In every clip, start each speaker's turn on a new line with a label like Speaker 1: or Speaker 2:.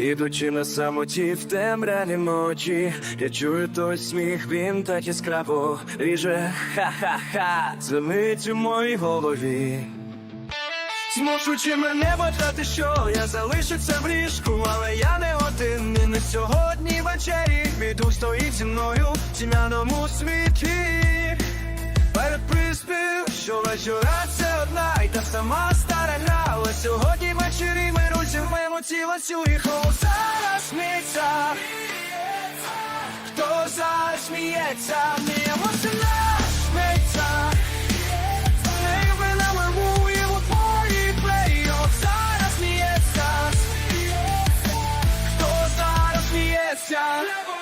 Speaker 1: Ідучи на самоті в темряві ночі, я чую той сміх, він так яскраво ріже ха-ха-ха, дзвенить у моїй голові. Змушуючи мене бажати, що я залишуся в ліжку, але я не в тьмяному світі. Перед приспів, що вечора це одна, і та сама стара гра, але сьогодні ввечері ми розірвемо тіло цю і зараз сміється, хто зараз сміється, не емоціонально сміється. Зараз сміється, хто зараз сміється.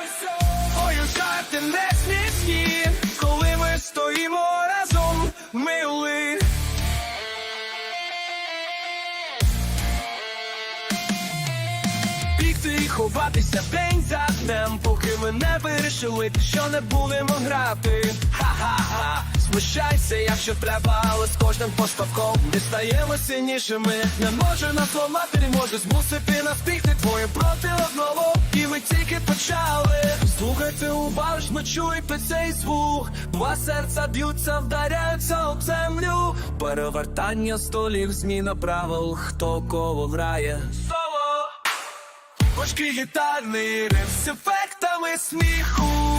Speaker 1: Ховатися день за днем, поки ми не вирішили, що не будемо грати. Ха-ха-ха, смущайся, якщо треба, але з кожним поставком ми стаємо сильнішими. Не може нас зламати, не може змусити нас бігти твоє проти одного. І ми тільки почали. Слухайте уважно, чуйте цей звук. Два серця б'ються, вдаряються об землю. Перевертання столів, зміна правил, хто кого грає. Важкий гітарний риф з ефектами сміху.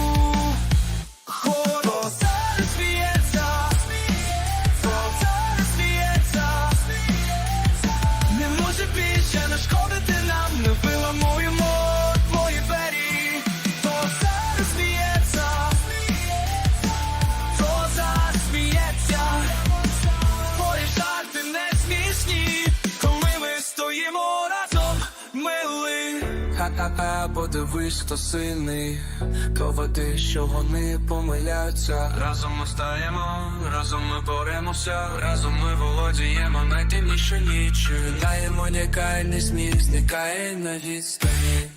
Speaker 1: Подивись, хто сильний, доведи, що вони помиляються. Разом ми стаємо, разом ми боремося, разом ми володіємо найтемніше ніч. Даємо унікальний сміх, зникає на відстані.